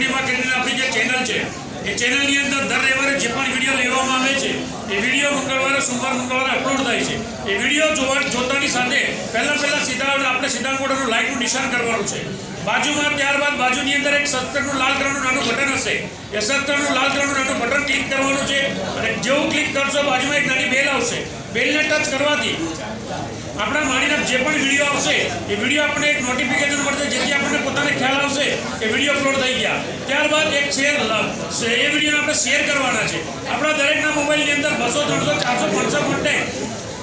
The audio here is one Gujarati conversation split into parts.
જોગણીમાં કરીને આપણી જે ચેનલ છે, એ ચેનલની અંદર દર રવિવારે જે પણ વીડિયો લેવામાં આવે છે, એ વીડિયો મંગળવારે, સોમવાર, મંગળવારે અપલોડ થાય છે. એ વીડિયો જોવા, જોતાની સાથે પહેલાં પહેલાં સીધા આપણે સીધા કોડરનું લાઇટનું નિશાન કરવાનું છે. બાજુમાં ત્યારબાદ બાજુની અંદર એક સત્તરનું લાલ કલરનું નાનું બટન હશે. એ સત્તરનું લાલ કલરનું નાનું બટન ક્લિક કરવાનું છે. અને જેવું ક્લિક કરશો, બાજુમાં એક નાની બેલ આવશે. બેલને ટચ કરવાથી આપણા માનીને જે પણ વીડિયો આવશે, એ વીડિયો આપણને એક નોટિફિકેશન મળશે, જેથી આપણને પોતાને ખ્યાલ આવશે કે વીડિયો અપલોડ થઈ ગયા. ત્યારબાદ એક શેર એ વિડીયોને આપણે શેર કરવાના છે. આપણા દરેકના મોબાઈલની અંદર બસો, ત્રણસો, ચારસો, પાંચસો કોન્ટેક્ટ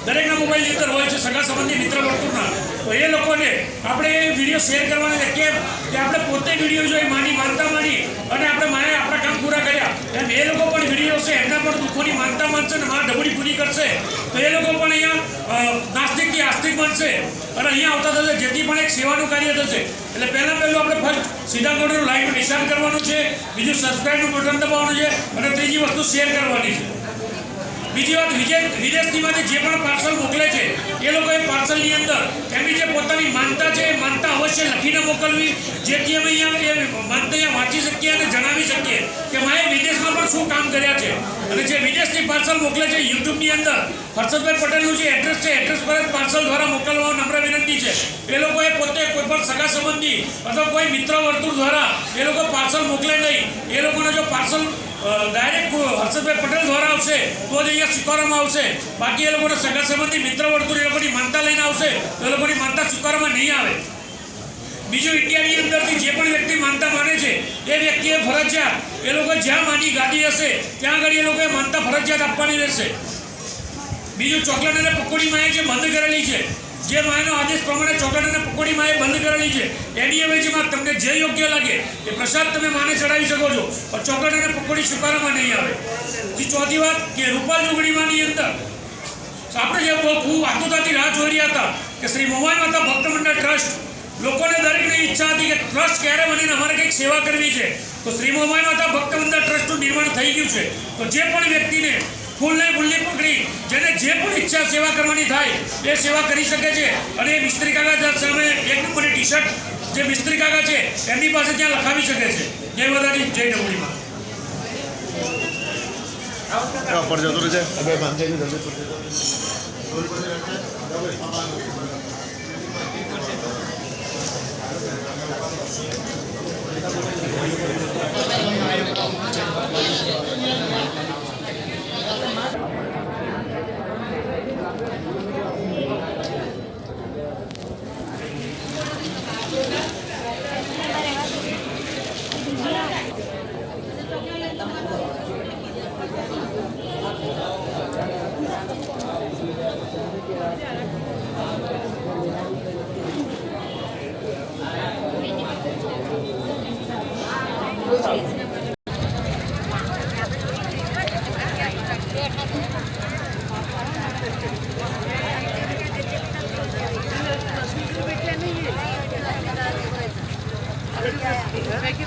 દરેકના મોબાઈલની અંદર હોય છે, સગા સંબંધી મિત્ર વર્તુળના. તો એ લોકોને આપણે એ વીડિયો શેર કરવાના છે કેમ? કે આપણે પોતે વીડિયો જોઈ માની માનતા માની અને આપણે માએ આપણા કામ પૂરા કર્યા. એમ એ લોકો પણ વીડિયો છે એમના પણ દુઃખોની માનતા માનશે અને મા ઢબડી પૂરી કરશે. તો એ લોકો પણ અહીંયા નાસ્તિકથી આસ્તિક બનશે. અને અહીંયા આવતા થશે, જેથી પણ એક સેવાનું કાર્ય થશે. એટલે પહેલાં પહેલું આપણે ફર્સ્ટ સીધા કોડનું લાઈકનું નિશાન કરવાનું છે. બીજું સબસ્ક્રાઈબનું બટન દબાવવાનું છે. અને ત્રીજી વસ્તુ શેર કરવાની છે. બીજી વાત, વિજય વિદેશથી માટે જે પણ પાર્સલ મોકલે છે, એ લોકોએ પાર્સલની અંદર એમની જે પોતાની માનતા છે, એ માનતા અવશ્ય લખીને મોકલવી, જેથી અમે અહીંયા માનતા અહીંયા વાંચી શકીએ અને જણાવી શકીએ કે માએ વિદેશમાં પણ શું કામ કર્યા છે. અને જે વિદેશથી પાર્સલ મોકલે છે યુટ્યુબની અંદર, હર્ષદભાઈ પટેલનું જે એડ્રેસ છે એડ્રેસ પર પાર્સલ દ્વારા મોકલવા નમ્ર વિનંતી છે. એ લોકોએ પોતે કોઈ પણ સગા સંબંધી અથવા કોઈ મિત્ર વર્તુળ દ્વારા એ લોકો પાર્સલ મોકલે નહીં. એ લોકોને જો પાર્સલ ડાયરેક્ટ હર્ષદભાઈ પટેલ દ્વારા આવશે. તો જ અહીંયા સ્વીકારવામાં આવશે. બાકી એ લોકોના સગા સંબંધી મિત્ર વર્તુળ એ લોકોની માનતા લઈને આવશે, તો એ લોકોની માનતા સ્વીકારવામાં નહીં આવે. બીજું ઇન્ડિયાની અંદરથી જે પણ વ્યક્તિ માનતા માને છે, એ વ્યક્તિએ ફરજિયાત, એ લોકો જ્યાં માની ગાડી હશે, ત્યાં આગળ એ લોકોએ માનતા ફરજિયાત આપવાની રહેશે. બીજું ચોકલેટ અને પકોડી માએ જે બંધ કરેલી છે જે માયનો આદેશ પ્રમાણે ચોકલેટ અને પકોડી માએ બંધ કરેલી છે. એની અવેજીમાં તમને જે યોગ્ય લાગે એ પ્રસાદ તમે માને ચડાવી શકો છો. પણ ચોકડ અને પકોડી સ્વીકારવામાં નહીં આવે. ચોથી વાત કે રૂપાલ જોગડીમાંની અંદર આપણે જે ખૂબ આતુરતાથી રાહ જોઈ રહ્યા હતા કે શ્રી મોમાઈ માતા ભક્ત મંડળ ટ્રસ્ટ લોકોને દરેકની ઈચ્છા હતી કે ટ્રસ્ટ ક્યારે બનીને અમારે કંઈક સેવા કરવી છે. તો શ્રી મોમાઈ માતા ભક્ત મંડળ ટ્રસ્ટનું નિર્માણ થઈ ગયું છે. તો જે પણ વ્યક્તિને ફૂલને ફૂલની પકડી જેને જે પણ ઈચ્છા સેવા કરવાની થાય એ સેવા કરી શકે છે. અને એ મિસ્ત્રી કાકા સામે એક નંબરની ટી શર્ટ જે મિસ્ત્રી કાકા છે એમની પાસે ત્યાં લખાવી શકે છે. જય માતાજી જય ડબુડીમાં જતું રહેશે જલ્દી પર જતો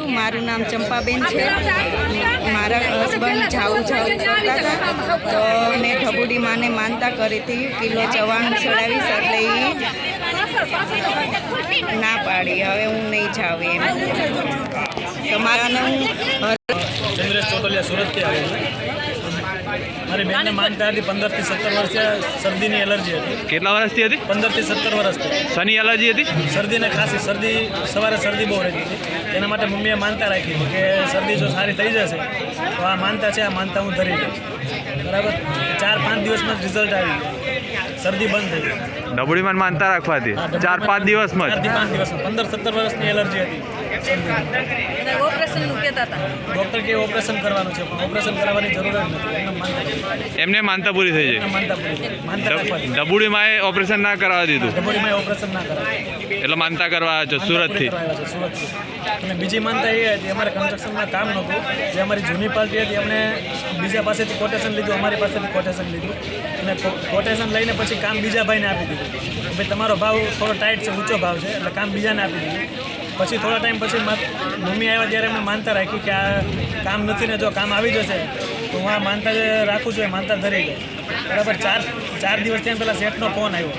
રહે. મારું નામ ચંપાબેન છે. મારા હસબન્ડ જાઉં જાઉં કરતા હતા. તો મેં ઢબુડી માને માનતા કરી હતી, કિલો ચવાણું ચડાવીશ એટલે એ ના પાડી. હવે હું નહીં જાઉં એમ. તમારાને હું ચંદ્રેશ ચોટલિયા સુરતથી આવે છે. મારી બેનને માનતા હતી પંદરથી સત્તર વર્ષે શરદીની એલર્જી હતી. કેટલા વર્ષથી હતી? પંદરથી સત્તર વર્ષથી શની એલર્જી હતી? શરદીને ખાંસી શરદી સવારે શરદી બહુ રહેતી હતી. એના માટે મમ્મીએ માનતા રાખી હતી કે શરદી જો સારી થઈ જશે તો આ માનતા છે આ માનતા હું ધરી લઈશ બરાબર? ચાર પાંચ દિવસમાં જ રિઝલ્ટ આવી શરદી બંધ થઈ ગઈ. ડબુડીમાં માનતા રાખવાથી ચાર પાંચ દિવસમાં પાંચ પંદર સત્તર વર્ષની એલર્જી હતી. ઓપરેશનનું કહેતા હતા? ડૉક્ટર કે ઓપરેશન કરવાનું છે પણ ઓપરેશન કરવાની જરૂર નથી. એમને માનતા પૂરી થઈ જાય. ડબુડીમાં એ ઓપરેશન ના કરાવવા દીધું. ડબોડીમાં ઓપરેશન ના કરાય એટલે માનતા કરવા આવ્યા છો સુરતથી. સુરતથી. અને બીજી માનતા એ હતી, અમારે કન્સ્ટ્રક્શનમાં કામ નહોતું. જે અમારી જૂની પાર્ટી હતી અમને બીજા પાસેથી કોટેશન લીધું, અમારી પાસેથી કોટેશન લીધું. અને કોટેશન લઈને પછી કામ બીજા ભાઈને આપી દીધું. ભાઈ, તમારો ભાવ થોડો ટાઈટ છે, ઊંચો ભાવ છે, એટલે કામ બીજાને આપી દીધું. પછી થોડા ટાઈમ પછી મમ્મી આવ્યા ત્યારે અમે માનતા રાખ્યું કે આ કામ નથી ને જો કામ આવી જશે, તો હું આ માનતા જે રાખું છું, એ માનતા ધરી ગઈ. બરાબર ચાર ચાર દિવસ ત્યાં પહેલાં શેઠનો ફોન આવ્યો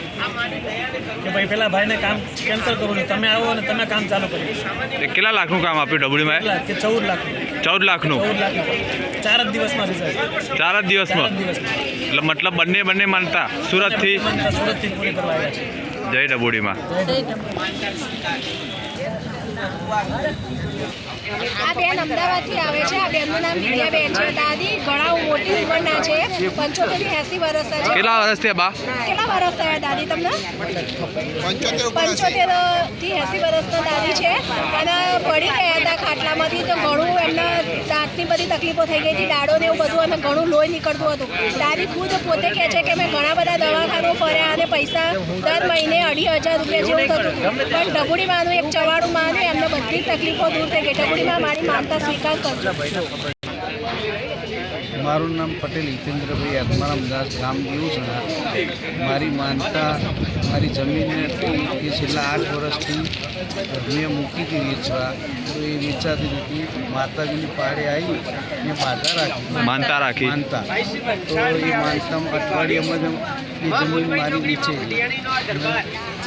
કે ભાઈ પેલા ભાઈને કામ કેન્સલ કરવું તમે આવો અને તમે કામ ચાલુ કર્યું કેટલા લાખનું કામ આપ્યું ડબુડીમાં કે ચૌદ લાખ. ચૌદ લાખનું? ચૌદ લાખનું ચાર જ દિવસમાં ચાર જ દિવસમાં? એટલે મતલબ બંને બંને માનતા? સુરતથી? સુરતથી પૂરી કરવા આવ્યા છે. જય ડબુડીમાં. આ બેન અમદાવાદથી આવે છે. આ બેનનું નામ વિદ્યાબેન છે. દાદી ઘણા મોટી ઉંમરના છે. પંચોતેરથી એસી વર્ષ છે. કેટલા વર્ષ થયા બા? કેટલા વર્ષ થયા દાદી તમને? પંચોતેરથી એસી વર્ષના દાદી છે. અને પડી ગયા હતા ખાટલામાંથી તો ઘણું દાંતની બધી તકલીફો થઈ ગઈ હતી, દાડો ને એવું બધું અને ઘણું લોહી નીકળતું હતું. તારી ખુદ પોતે કહે છે કે મેં ઘણા બધા દવાખાનું ફર્યા અને પૈસા દર મહિને અઢી હજાર રૂપિયા જેવું થતું પણ ડબુડી માનું એક ચવાડું માનું, એમને બધી તકલીફો દૂર થઈ ગઈ. ડબુડીમાં મારી માનતા સ્વીકાર કરજો. મારું નામ પટેલ હિતેન્દ્રભાઈ આત્મારામ દાસ ગામ દેવું મારી માનતા મારી જમીન હતી એ છેલ્લા આઠ વર્ષથી મેં મૂકી હતી વેચવા તો એ વેચાતી નથી માતાજીની પાડે આવી ને બાધા રાખી. માનતા રાખી. માનતા. તો એ માનતા અઠવાડિયામાં જ એ જમીન મારી વેચે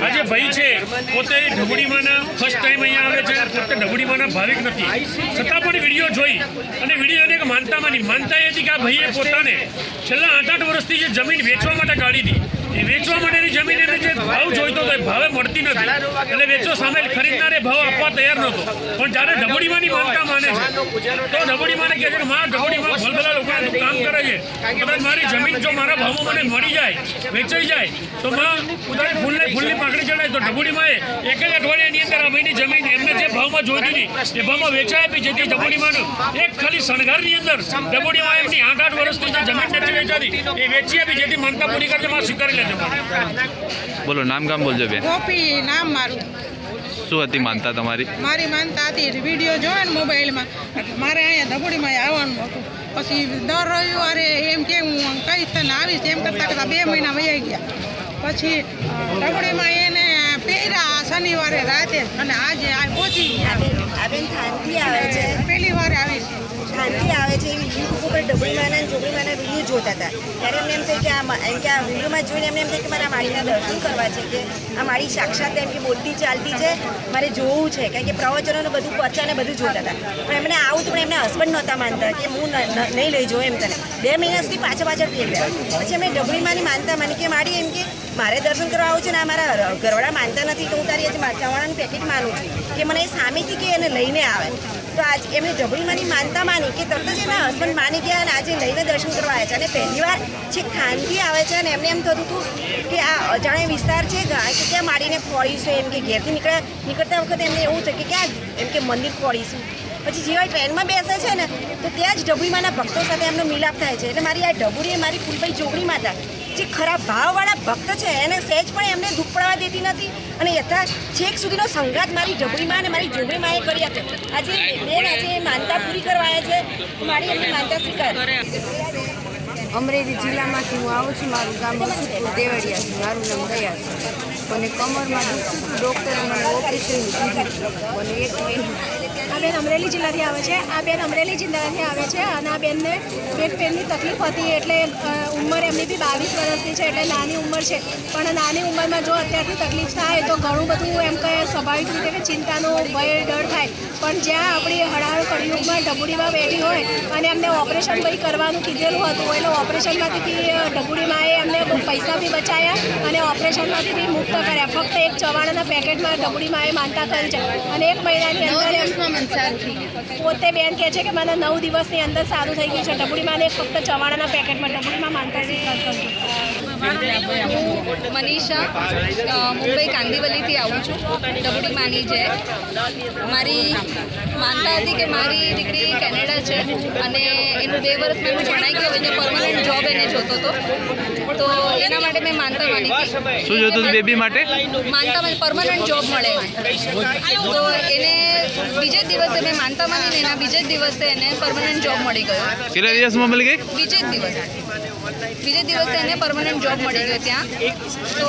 આ ભાઈ છે પોતે ઢબડીમાંના ફર્સ્ટ ટાઈમ અહીંયા આવે છે પોતે ઢબુડીમાંના ભાવિક નથી. છતાં પણ વીડિયો જોઈ અને વિડીયોને એક માનતામાંની માનતા એ હતી કે આ ભાઈએ પોતાને છેલ્લા આઠ આઠ વર્ષથી જે જમીન વેચવા માટે કાઢી હતી વેચવા માટેની જમીન એને જે ભાવ જોઈતો હતો એ ભાવે મળતી નથી. એટલે વેચવા સામે ખરીદનારે ભાવ આપવા તૈયાર નહોતો. પણ જ્યારે ઢબુડીમાંની માનતા માને છે, તો ઢબુડીમાંને કહે છે કે મારા ઢબુડીમાં ભલભલા લોકોને કામ કરે છે. કદાચ મારી જમીન જો મારા ભાવમાં મને મળી જાય, વેચાઈ જાય, તો માં ઉદાહરણ ફૂલને ફૂલની પાકડી ચડાય તો ઢબુડીમાં એક જ અઠવાડિયાની અંદર અમીની જમીન એમને જે ભાવમાં જોઈતી હતી, એ ભાવમાં વેચાઈ આપી, જેથી ઢબુડીમાં એક ખાલી શણગારની અંદર ઢબુડીમાં એમની આઠ આઠ વર્ષથી જે જમીન નથી વેચાતી, એ વેચી આપી, જેથી માનતા પૂરી કરશે માં સ્વીકારી બોલો નામ કામ બોલજો બેન. ગોપી નામ મારું. શું હતી માનતા તમારી? મારી માનતા હતી વીડિયો જોવે ને મોબાઈલમાં. મારે અહીંયા ધબુડીમાં આવવાનું હતું. પછી દર રવિવારે એમ કે હું કઈ તને આવીશ એમ કરતાં કરતાં બે મહિના વહી ગયા. પછી ધબુડીમાં એને પહેર્યા શનિવારે રાતે. અને આજે આ પહોંચી ગયા. પેલી થાનથી આવે છે. પહેલી વાર આવી છે. થાનથી આવે છે એવી યુટ્યુબ ઉપર ડબડીમાના અને જોગડીમાના વીડિયો જોતા હતા. ત્યારે એમને એમ થાય કે આ એમ કે આ વિડીયોમાં જોઈને એમને એમ થાય કે મારા માળીના દર્શન કરવા છે, કે આ માળી સાક્ષાત એમ કે બોલતી ચાલતી છે, મારે જોવું છે, કારણ કે પ્રવચનોને બધું પચાને બધું જોતા હતા. પણ એમને આવું તો પણ એમને હસબન્ડ નહોતા માનતા કે હું નહીં લઈ જાઉં એમ તને. બે મહિના સુધી પાછળ પાછળ ફેરવ્યા પછી એમને ડબડીમાંની માનતા માની કે મારી એમ કે મારે દર્શન કરવા આવું છે ને આ મારા ઘરવાળા માનતા નથી, તો હું તારી આજે મા- ચવાણાનું પેકેટ માનું છું કે મને એ સામેથી કે એને લઈને આવે. તો આજ એમને જબરીમાંની માનતા માની કે તરત જ એના હસબન્ડ માની ગયા અને આજે લઈને દર્શન કરવા આવ્યા છે. અને પહેલી વાર ખાનગી આવે છે અને એમને એમ થતું હતું કે આ અજાણ્યા વિસ્તાર છે કે ક્યાં માડીને ખોળીશું એમ કે ઘેરથી નીકળ્યા, નીકળતા વખતે એમને એવું છે કે ક્યાં, એમ કે મંદિર ખોળીશું પછી જેવા ટ્રેનમાં બેસે છે ને, તો ત્યાં જ ડભુડીમાંના ભક્તો સાથે એમનો મિલાપ થાય છે. એટલે મારી આ ડભુડી એ મારી ફૂલભાઈ જોગણી માતા જે ખરાબ ભાવવાળા ભક્ત છે, એને સહેજ પણ એમને દુઃખ દેતી નથી. અને યથા છેક સુધીનો સંઘાત મારી ઢબડીમાં અને મારી જોગણીમાં એ કરી આપે. આજે બેન આજે માનતા પૂરી કરવા આવ્યા છે. મારી એમની માનતા સ્વીકાર. અમરેલી જિલ્લામાંથી હું આવું છું, મારું ગામ રસુલપુર દેવળિયા મારું નામ દયા છે. અને કમરમાં ડૉક્ટરે મને ઓપરેશન કીધું મને એક મહિનો બેન અમરેલી જિલ્લાથી આવે છે. આ બેન અમરેલી જિલ્લાથી આવે છે અને આ બેનને પેટ પેનની તકલીફ હતી એટલે ઉંમર એમની બી બાવીસ વર્ષની છે એટલે નાની ઉંમર છે. પણ નાની ઉંમરમાં જો અત્યારથી તકલીફ થાય તો ઘણું બધું એમ કહે સ્વાભાવિક રીતે કે ચિંતાનો ભય, ડર થાય. પણ જ્યાં આપણી હળાળ કળિયુગમાં ઢબુડીમાં બેઠી હોય અને એમને ઓપરેશન ભાઈ કરવાનું કીધેલું હતું એટલે ઓપરેશનમાંથી ઢબુડીમાં એ એમને બહુ પૈસા બી બચાયા અને ઓપરેશનમાંથી બી મુક્ત કર્યા. ફક્ત એક ચવાણાના પેકેટમાં ઢબુડીમાં એ માનતા કરી છે. અને એક મહિનાની અંદર પોતે બેન કહે છે કે મને નવ દિવસની અંદર સારું થઈ ગયું છે. ડબુડીમાં ફક્ત ચવાણાના પેકેટમાં ડબુડીમાં માનતા હું મનીષા મુંબઈ કાંદીવલીથી આવું છું. ડબુડી માની છે મારી માનતા હતી કે મારી દીકરી કેનેડા છે અને એનું બે વર્ષમાં એનું જણાઈ ગયું એને પરમનન્ટ જોબ એને જોતો હતો. તો એના માટે મેં માનતા માની હતી. શું જોતું હતું બેબી માટે? માનતા મને પરમનન્ટ જોબ મળે. તો એને બીજે દિવસે મેં માનતા માની એના બીજે જ દિવસે એને પરમનન્ટ જોબ મળી ગયો. કેટલા દિવસમાં મળી ગઈ? બીજે જ દિવસે. બીજે દિવસે એને પરમનન્ટ જોબ મળી ગયો ત્યાં. તો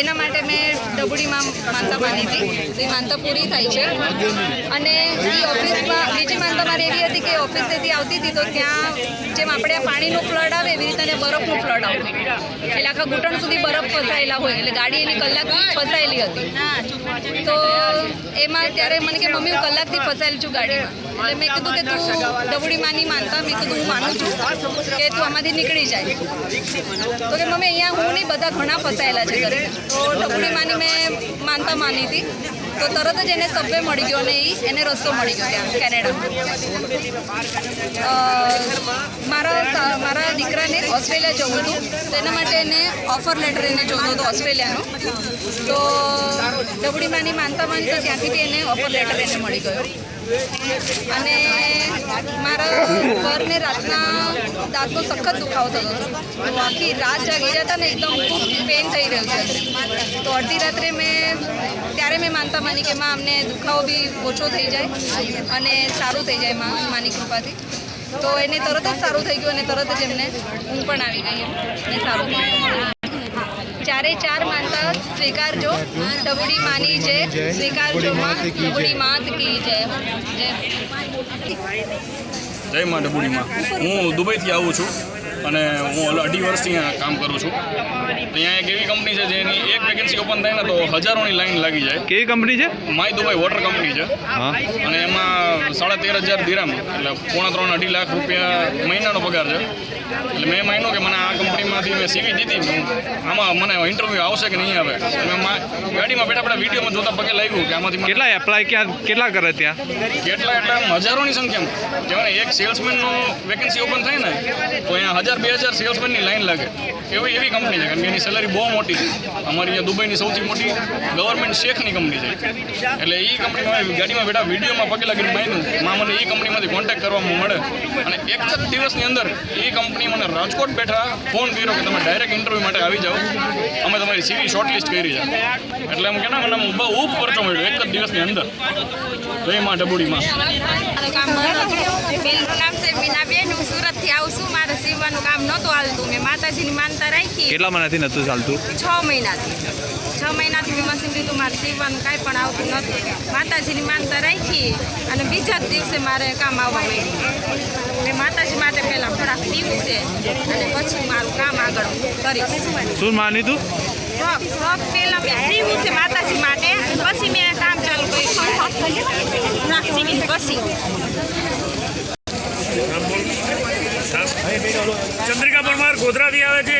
એના માટે મેં ડબુડીમાં માનતા માની હતી. તો એ માનતા પૂરી થાય છે. અને એ ઓફિસમાં, બીજી માનતા મારી એવી હતી કે ઓફિસેથી આવતી હતી તો ત્યાં જેમ આપણે પાણીનું ફ્લડ આવે એવી રીતે બરફનું ફ્લડ આવતું એટલે આખા ઘૂંટણ સુધી બરફ ફસાયેલા હોય. એટલે ગાડી એની કલાક ફસાયેલી હતી. તો એમાં ત્યારે મને કે મમ્મી, હું કલાકથી ફસાયેલ છું ગાડીમાં. એટલે મેં કીધું કે તું ડબુડી માની માનતા. મેં કીધું, હું માનું છું. કે તું આમાંથી નીકળી જાય. તો કે મમ્મી, અહીંયા હું નહીં, બધા ઘણા ફસાયેલા છે ઘરે. તો માની મેં માનતા માની હતી. તો તરત જ એને સબવે મળી ગયો અને એને રસ્તો મળી ગયો ત્યાં કેનેડામાં મારા મારા દીકરાને ઓસ્ટ્રેલિયા જવું હતું. તો એના માટે એને ઓફર લેટર એને જોતો હતો ઓસ્ટ્રેલિયાનો. તો ડબડીમાંની માનતા માની તો ત્યાંથી બી એને ઓફર લેટર એને મળી ગયો. અને મારા ઘરને રાતના દાંતનો સખત દુખાવો થતો હતો. આખી રાત જાગી જતા ને એકદમ ખૂબ પેન થઈ રહ્યું છે. તો અડધી રાત્રે મેં, ત્યારે મેં માનતા માની કે માં, અમને દુખાવો બી ઓછો થઈ જાય અને સારું થઈ જાય માં, માની કૃપાથી. તો એને તરત જ સારું થઈ ગયું અને તરત જ એમને ઊંઘ પણ આવી ગઈ અને સારું થઈ ગયું ચારે ચાર માનતા સ્વીકારજો. ડબુડી માની છે. સ્વીકારજો માં. ડબુડી માત કી જય જય માં મા. ડબુડીમાં હું દુબઈથી આવું છું અને હું અઢી વર્ષથી અહીંયા કામ કરું છું. અહીંયા એક એવી કંપની છે જેની એક વેકેન્સી ઓપન થાય ને તો હજારોની લાઈન લાગી જાય. કેવી કંપની છે? માય દુબઈ વોટર કંપની છે. અને એમાં સાડા તેર હજાર દિરામ એટલે પોણા ત્રણ અઢી લાખ રૂપિયા મહિનાનો પગાર છે. એટલે મેં માન્યું કે મને આ કંપનીમાંથી મેં સીવી દીધી. આમાં મને ઇન્ટરવ્યૂ આવશે કે નહીં આવે. મેં ગાડીમાં બેઠા બેઠા વિડીયોમાં જોતા પગે લાગ્યું કે આમાંથી કેટલા એપ્લાય ક્યાં કેટલા કરે ત્યાં? કેટલા એટલા હજારોની સંખ્યામાં. જેમાં એક સેલ્સમેનનો વેકેન્સી ઓપન થાય ને તો અહીંયા હજાર બે હજાર સેલ્સમેનની લાઈન લાગે. એવી એવી કંપની છે કારણ કે એની સેલરી બહુ મોટી છે. અમારી અહીંયા દુબઈની સૌથી મોટી ગવર્મેન્ટ શેખની કંપની છે. એટલે એ કંપનીમાં ગાડીમાં બેઠા વિડીયોમાં પગે લાગીને માન્યું. માં મને એ કંપનીમાંથી કોન્ટેક્ટ કરવામાં મળે. અને એક જ દિવસની અંદર એ કંપની મને રાજકોટ બેઠા ફોન કર્યો કે તમે ડાયરેક્ટ ઇન્ટરવ્યૂ માટે આવી જાઓ. અમે તમારી સીવી શોર્ટલિસ્ટ કરી છે. એટલે એમ કે ના, મને બહુ ઉપ પરચો મળ્યો એક જ દિવસની અંદર. તો એમાં ડબુડીમાં મારું બેન હું સુરતથી આવું છું મારે સીવવાનું કામ નહોતું હાલતું. મેં માતાજીની માનતા રાખી. કેટલા મહિનાથી નહોતું ચાલતું? છ મહિનાથી. છ મહિનાથી મેં મશીન લીધું. મારે સીવવાનું કાંઈ પણ આવતું નહોતું. માતાજીની માનતા રાખી અને બીજા જ દિવસે મારે કામ આવવા માંડ્યું. મેં માતાજી માટે પહેલાં થોડાક સીવું છે અને પછી મારું કામ આગળ કરીશ. શું માની તું ફ્રોક ફ્રોક પહેલાં મેં સીવું છે માતાજી માટે. પછી મેં કામ ચાલુ કર્યું. ફ્રોક સીવીને પછી. ચંદ્રિકા પરમાર ગોધરાથી આવે છે.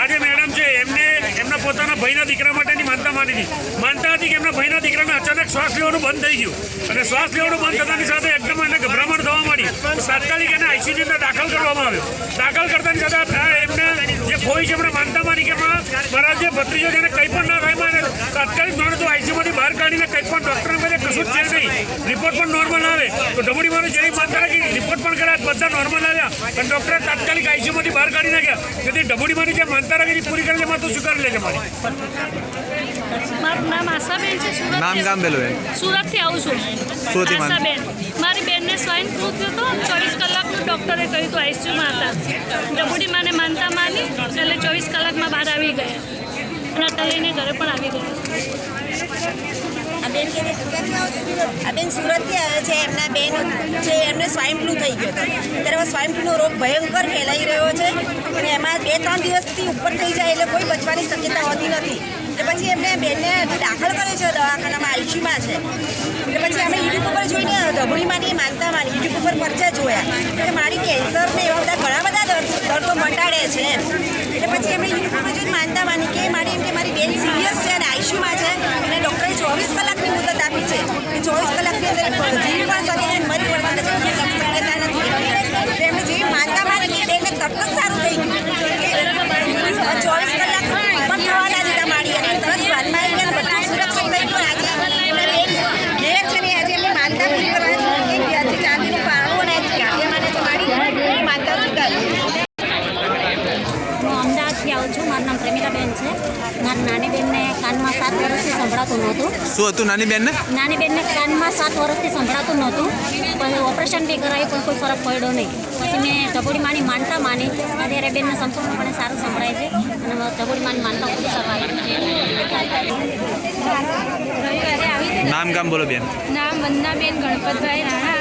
આજે મેડમ છે, એમને એમના પોતાના ભાઈના દીકરા માટેની માનતા માની હતી. માનતા હતી કે એમના ભાઈના દીકરાને અચાનક શ્વાસ લેવાનું બંધ થઈ ગયું. અને શ્વાસ લેવાનું બંધ થતાની સાથે એકદમ એને ગભરામણ થવા માંડી. તાત્કાલિક એને આઈસીયુની અંદર દાખલ કરવામાં આવ્યો. દાખલ કરતાની સાથે એમને ફોઈ છે એમણે માનતા માની કે મારા જે ભત્રીજો એને કંઈ પણ ના થાયમાં તાત્કાલિક માણસ તો આઈસીયુમાંથી બહાર કાઢીને કંઈ પણ ડૉક્ટરને કહે કશું જ છે નહીં. રિપોર્ટ પણ નોર્મલ આવે. તો ડબડી મારે જેવી માનતા રાખી રિપોર્ટ પણ કર્યા, બધા નોર્મલ આવ્યા. અને ડૉક્ટરે તાત્કાલિક આઈસીયુમાંથી બહાર કાઢી નાખ્યા. તેથી ડબડી મારી જે માનતા રાખી પૂરી કરી લે મારે તો સ્વીકારી લેજે મારી. મારું નામ આશાબેન છે સુરત નામ ગામ પેલું સુરતથી આવું છું. સુરતથી બેન આશાબેન મારી બેનને સ્વાઇન ફ્લૂ થયો હતો. ચોવીસ કલાકનું ડૉક્ટરે કહ્યું હતું આઈસીયુમાં હતા. ડબુડી માને માનતા માની એટલે ચોવીસ કલાકમાં બહાર આવી ગયા. અને અત્યારે ઘરે પણ આવી ગયા. આ બેન? આ બેન સુરતથી આવ્યા છે, એમના બેન છે, એમને સ્વાઇન ફ્લૂ થઈ ગયો હતો. ત્યારે સ્વાઇન ફ્લૂનો રોગ ભયંકર ફેલાઈ રહ્યો છે અને એમાં બે ત્રણ દિવસથી ઉપર થઈ જાય એટલે કોઈ બચવાની શક્યતા હોતી નથી. એટલે પછી એમને બેનને દાખલ કરે છે દવાખાનામાં, આઈસીયુમાં છે. એટલે પછી અમે યુટ્યુબ ઉપર જોઈને ધબડીમાંની માનતા માની યુટ્યુબ ઉપર પરચા જોયા. કે મારી કેન્સરને એવા બધા ઘણા બધા દર્દો મટાડે છે એટલે પછી અમે યુટ્યુબ ઉપર જોઈને માનતા માની કે મારી એમ કે મારી બેન સિરિયસ છે અને આઈસીયુમાં છે અને ડૉક્ટરે ચોવીસ કલાકની મુદત આપી છે કે ચોવીસ કલાકની અંદર એ જીવ શું હતું નાની બેનને? નાની બેનને કાનમાં સાત વર્ષથી સંભળાતું નહોતું. પછી ઓપરેશન બી કરાયું પણ કોઈ ફરક પડ્યો નહીં. પછી મેં ઢબુડી માની માનતા માની અત્યારે બેનને સંપૂર્ણપણે સારું સંભળાય છે. અને ઢબુડી માની માનતા પૂરી કરવા રવિવારે નામ ગામ બોલો બેન. નામ વંદનાબેન ગણપતભાઈ રાણા.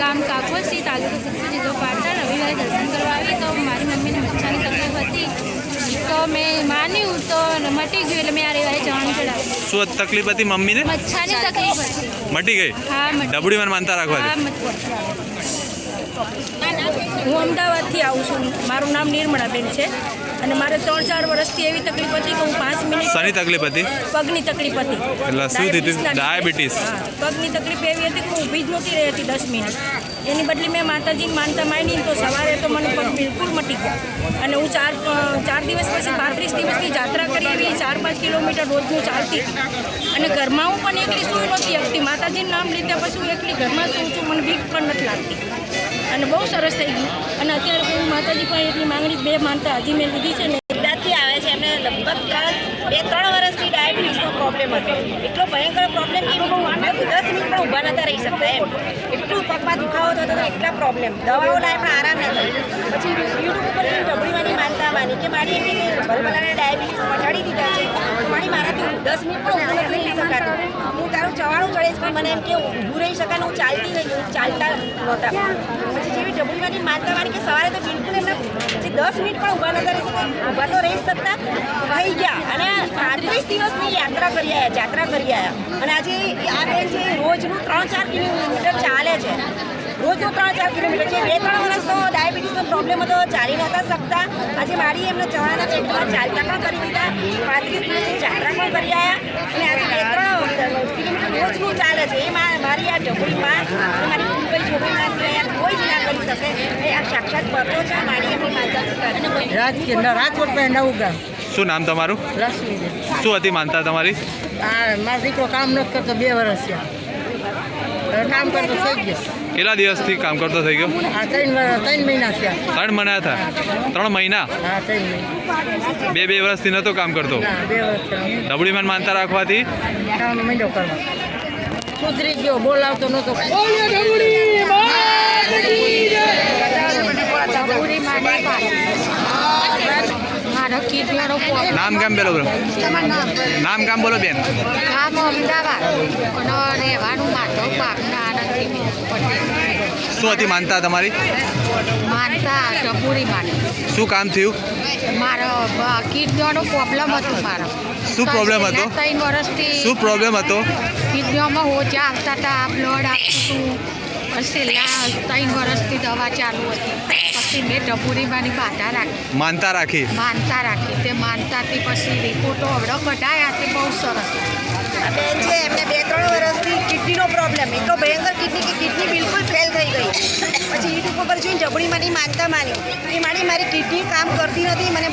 ગામ કાકોસી તાલુકો સત્તર જિલ્લો પાટણ. રવિવારે દર્શન કરવા આવી તો મારી મમ્મીને મચ્છાની હતી તો મેં માન્યું તો મટી ગયું એટલે મેં આ રવિવારે જવાનું ચડાવ્યું. શું તકલીફ હતી મમ્મીને? મચ્છાની તકલીફ હતી. મટી ગઈ? હા મટી ડબુડી માનતા રાખવા હા અમદાવાદથી આવું છું. મારું નામ નિર્મળાબેન છે. અને મારે ત્રણ ચાર વર્ષથી એવી તકલીફ હતી કે હું પાંચ મિનિટ શાની તકલીફ હતી? પગની તકલીફ હતી. એટલે શું થયું. ડાયાબિટીસ. પગની તકલીફ એવી હતી કે હું ઊભી જ નહોતી રહી હતી દસ મિનિટ. એની બદલી મેં માતાજીને માનતા માની તો સવારે તો મને પણ બિલકુલ મટી ગયા. અને હું ચાર ચાર દિવસ પછી પાંત્રીસ દિવસની જાત્રા કરી એવી ચાર, પાંચ કિલોમીટર રોજનું ચાલતી. અને ઘરમાં હું પણ એકલી સૂઈ નહોતી શકતી. માતાજીનું નામ લીધા પછી હું એકલી ઘરમાં સૂઉં છું. મને બીક પણ નથી લાગતી. અને બહુ સરસ થઈ ગયું. અને અત્યારે હું માતાજી પણ એટલી માંગણી બે માનતા હજી મેં લીધી છે ને. ત્યાંથી આવે છે. એમને લગભગ બે ત્રણ વર્ષથી ડાયાબિટીસનો પ્રોબ્લેમ હતો. એટલો ભયંકર પ્રોબ્લેમ કે દસ મિનિટ પણ ઊભા નતા રહી શકતા એમ. એટલું પગમાં દુખાવો થતો હતો એટલા પ્રોબ્લેમ દવાઓ લાય આરામ ન થયો. પછી યુટ્યુબ ઉપર ઢબડીવાની માનતા માની કે મારી એમ કે ભલભલાને ડાયાબિટીસ મટાડી દીધા છે. મારી મારાથી દસ મિનિટ પણ ઊભું નથી રહી શકાતું. હું તારું ચવાણું ચડે પણ મને એમ કે ઊભું રહી શકાય ને હું ચાલતી રહી ચાલતા નહોતા. પછી જેવી ઢબડીવાની માનતા માની કે સવારે તો બિલકુલ એમને દસ મિનિટ પણ ઊભા નતા કરી શકતા ઊભા તો રહી શકતા. થઈ ગયા. અને પાંત્રીસ દિવસની યાત્રા કરી આવ્યા જાત્રા કરી આવ્યા અને આજે આ બેન છે, રોજનું ત્રણ ચાર કિલોમીટર ચાલે છે. રોજનું ત્રણ ચાર કિલોમીટર છે. બે ત્રણ વર્ષનો ડાયાબિટીસનો પ્રોબ્લેમ હતો, ચાલી નહોતા શકતા. આજે મારી એમને જવાના પેટમાં ચાલતા પણ કરી દીધા. પાંત્રીસ દિવસની જાત્રા પણ કરી આવ્યા અને આજે બે ત્રણ કિલોમીટર રોજનું ચાલે છે. એ મારી આ ઢબુડીમાં અને મારી કુંભાઈ છોકરીના સિવાય કોઈ જ કરી એ આ સાક્ષાત છે મારી એમની માતા નવું ગામ. શું નામ તમારું? શું હતી માનતા તમારી? મારો દીકરો કામ નથી કરતો બે વર્ષ થયા. કામ કરતો થઈ ગયો. કેટલા દિવસથી કામ કરતો થઈ ગયો? ત્રણ વર્ષ મહિના થયા. ત્રણ મહિના હતા ત્રણ મહિના? હા ત્રણ મહિના. બે બે વર્ષથી નહોતો કામ કરતો? ના બે વર્ષ થયા ડબુડી માં માનતા રાખવાથી? કામ મહિનો કરવા. સુધરી ગયો બોલાવતો નહોતો. કિડનીનો પ્રોબ્લેમ નામ ગામ બોલો બ્રો નામ ગામ બોલો બેન ગામ અમદાવાદ અને રહેવાનું માધવ પાકના આનંદથી શું હતી માનતા તમારી માનતા ટપુરી માની શું કામ થયું મારો કિડનીનો પ્રોબ્લેમ હતો મારો શું પ્રોબ્લેમ હતો? ત્રણ વર્ષથી શું પ્રોબ્લેમ હતો કિડનીઓમાં હોજા આવતા હતા બ્લડ આપતું હતું છેલ્લા ત્રણ વર્ષથી દવા ચાલુ હતી. પછી મેં ટપુરીમાંની બાધા રાખી. માનતા રાખી? માનતા રાખી. તે માનતાથી પછી રિપોર્ટો હવે કઢાયા તે બહુ સરસ. બેન છે, એમને બે ત્રણ વર્ષથી કિડનીનો પ્રોબ્લેમ એટલો ભયંકર કિડની કે કિડની બિલકુલ ફેલ થઈ ગઈ. પછી યુટ્યુબ ઉપર જોઈને જબડીમાંની માનતા માની. એ માની મારી કિડની કામ કરતી નથી, મને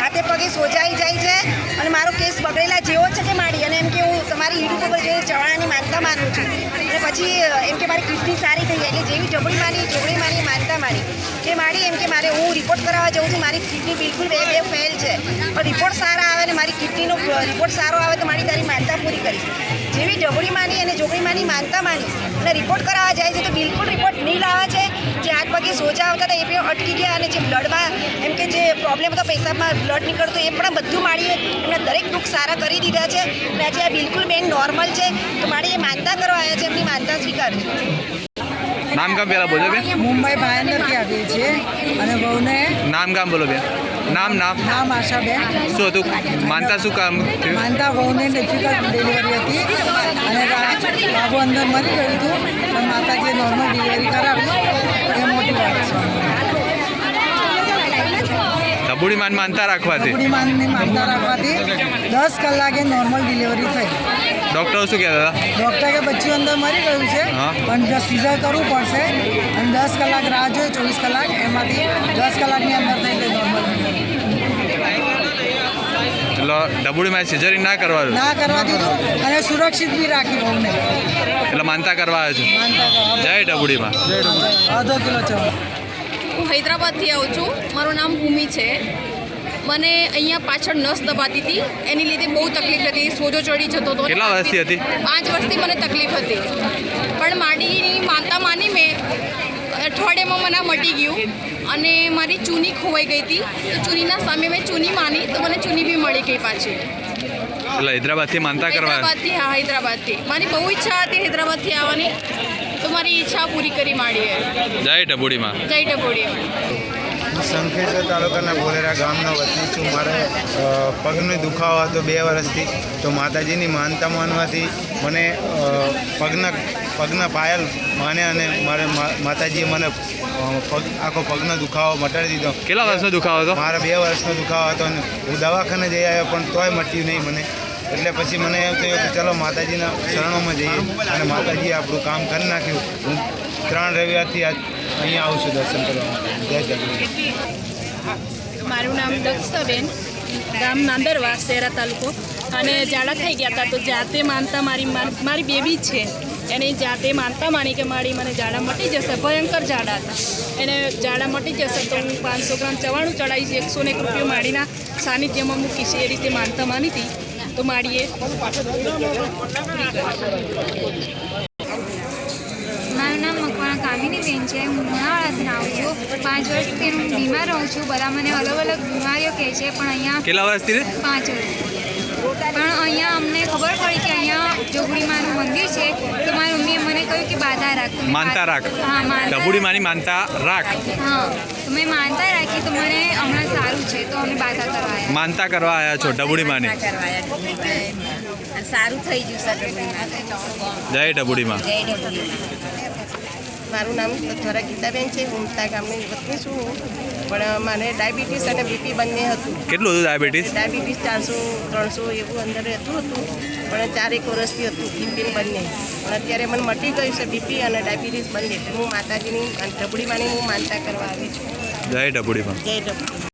હાથે પગે સોજાઈ જાય છે અને મારો કેસ બગડેલા જેવો છે કે મારી. અને એમ કે હું તમારી યુટ્યુબ ઉપર જોઈને ચવાણાની માનતા માનું છું. અને પછી એમ કે મારી કિડની સારી થઈ જાય, એટલે જેવી જબડી માની જબડી માની, માનતા માની. કે મારી, એમ કે મારે હું રિપોર્ટ કરાવવા જઉં છું, મારી કિડની બિલકુલ બે બે ફેલ છે. પણ રિપોર્ટ સારા આવે ને મારી કિડનીનો રિપોર્ટ સારો આવે તો મારી તારી માનતા પૂરી કરીશ. જેવી ઢબડી માની અને જોગડી માની માનતા માની. અને રિપોર્ટ કરાવવા જાય છે તો બિલકુલ રિપોર્ટ નહીં લાવે છે. જે હાથ પગે સોજા આવતા હતા એ પણ અટકી ગયા અને જે બ્લડમાં એમ કે જે પ્રોબ્લેમ હતો પેશાબમાં બ્લડ નીકળતું એ પણ બધું માળીએ એમના દરેક દુઃખ સારા કરી દીધા છે. અને આજે આ બિલકુલ બેન નોર્મલ છે. તો મારી એ માનતા કરવા આવ્યા છે એમની માનતા સ્વીકારજો નામ કામ પેલા બોલો બે મુંબઈ ભાયંદરથી આવીએ છે અને બહુને નામ ગામ બોલો બેન. નામ નામ? નામ આશાબેન. શું હતું? માનતા શું કામ માનતા વહુને ડિફિકલ્ટ ડિલિવરી હતી. અને બાબુ અંદર મરી ગયું હતું. પણ માતાજીએ નોર્મલ ડિલિવરી કરાવી. એ મોટી વાત છે. ડબુડી માં માનતા રાખવાથી? આપણી માનની માનતા રાખવાથી દસ કલાકે નોર્મલ ડિલિવરી થઈ. ડૉક્ટરો શું કહેતા હતા? ડૉક્ટર કે બચ્ચું અંદર મરી ગયું છે. પણ જો સિઝર કરવું પડશે. અને દસ કલાક રાહ જોઈએ ચોવીસ કલાક. એમાંથી દસ કલાકની અંદર થઈ ગઈ. એટલે ડબુડી માં સિઝરિંગ ના કરવાનું ના કરવા દીધું અને સુરક્ષિત બી રાખી બહુને એટલે માનતા કરવા આવ્યો છું? કરવા. જય ડબુડીમાં અડધો કિલો હું હૈદરાબાદથી આવું છું. મારું નામ ભૂમિ છે. મને અહીંયા પાછળ નસ દબાતી હતી. એની લીધે બહુ તકલીફ હતી. સોજો ચડી જતો હતો કેટલા વર્ષથી હતી? પાંચ વર્ષથી મને તકલીફ હતી. પણ માડીની માનતા માની મેં અઠવાડિયામાં મને મટી ગયું. અને મારી ચૂની ખોવાઈ ગઈ હતી. તો ચૂનીના સામે મેં ચૂની માની તો મને ચૂની બી મળી ગઈ પાછી. એટલે હૈદરાબાદથી માનતા કરવા? હૈદરાબાદથી હા હૈદરાબાદથી. મારી બહુ ઈચ્છા હતી હૈદરાબાદથી આવવાની. તો મારી ઈચ્છા પૂરી કરી માંડી જય ડબુડીમાં જય ડબોડીએ હું સંખેશ્વર તાલુકાના બોલેરા ગામનો વતની છું. મારે પગનો દુખાવો હતો બે વર્ષથી. તો માતાજીની માનતા માનવાથી મને પગના પગના પાયલ માને અને મારે મા- માતાજીએ મને પગ આખો પગનો દુખાવો મટાડી દીધો. કેટલા વર્ષનો દુખાવો હતો? મારા બે વર્ષનો દુખાવો હતો અને હું દવાખાને જઈ આવ્યો પણ તોય મટ્યું નહીં મને. એટલે પછી મને એમ થયું કે ચલો માતાજીના શરણોમાં જઈએ અને માતાજીએ આપણું કામ કરી નાખ્યું. હું ત્રણ રવિવારથી આજ અહીંયા આવું છું દર્શન કરવા જય જગન્નાથ. મારું નામ દક્ષાબેન ગામ નાંદરવા શેરા તાલુકો. અને જાડા થઈ ગયા હતા તો જાતે માનતા મારી માર- મારી બેબી છે. એને જાતે માનતા માની કે મારી મને ઝાડા મટી જશે ભયંકર ઝાડા હતા. એને ઝાડા મટી જશે તો હું પાંચસો ગ્રામ ચવાણું ચડાવીશ એકસો ને એક રૂપિયો માડીના સાનિધ્યમાં મૂકીશ એ રીતે માનતા માની હતી. તો માડીએ મારું નામ મકવાણા કામિનીબેન છે. હું લુણાવાડાથી આવું છું. પાંચ વર્ષથી હું બીમાર રહું છું. બધા મને અલગ અલગ બીમારીઓ કહે છે પણ અહીંયા કેટલા વર્ષથી પાંચ વર્ષથી પણ અહીંયા અમને ખબર પડી કે જોગડીમાનું મંદિર છે તો મારી મમ્મીએ મને કહ્યું કે બાધા રાખ. માનતા રાખ. હા માનતા ડબુડીમાંની માનતા રાખ. હા તો મેં માનતા રાખી તો મને હમણાં સારું છે તો અમે બાધા કરવા માનતા કરવા આવ્યા છો ડબુડીમાંની સારું થઈ ગયું જય ડબુડીમાં જય ડબુડી મારું નામ ધરા ગીતાબેન છે હું ઉમતા ગામની વતની છું પણ મને ડાયાબિટીસ અને બીપી બંને હતું. કેટલું હતું ડાયાબિટીસ? ડાયાબિટીસ ચારસો ત્રણસો એવું અંદર હતું હતું. પણ ચારેક વર્ષથી હતું બીપી બંને પણ અત્યારે મને મટી ગયું છે બીપી અને ડાયાબિટીસ બંને હું માતાજીની ઢબડીમાંની હું માનતા કરવા આવી છું. જય ડબુડીમાં જય ઢબડી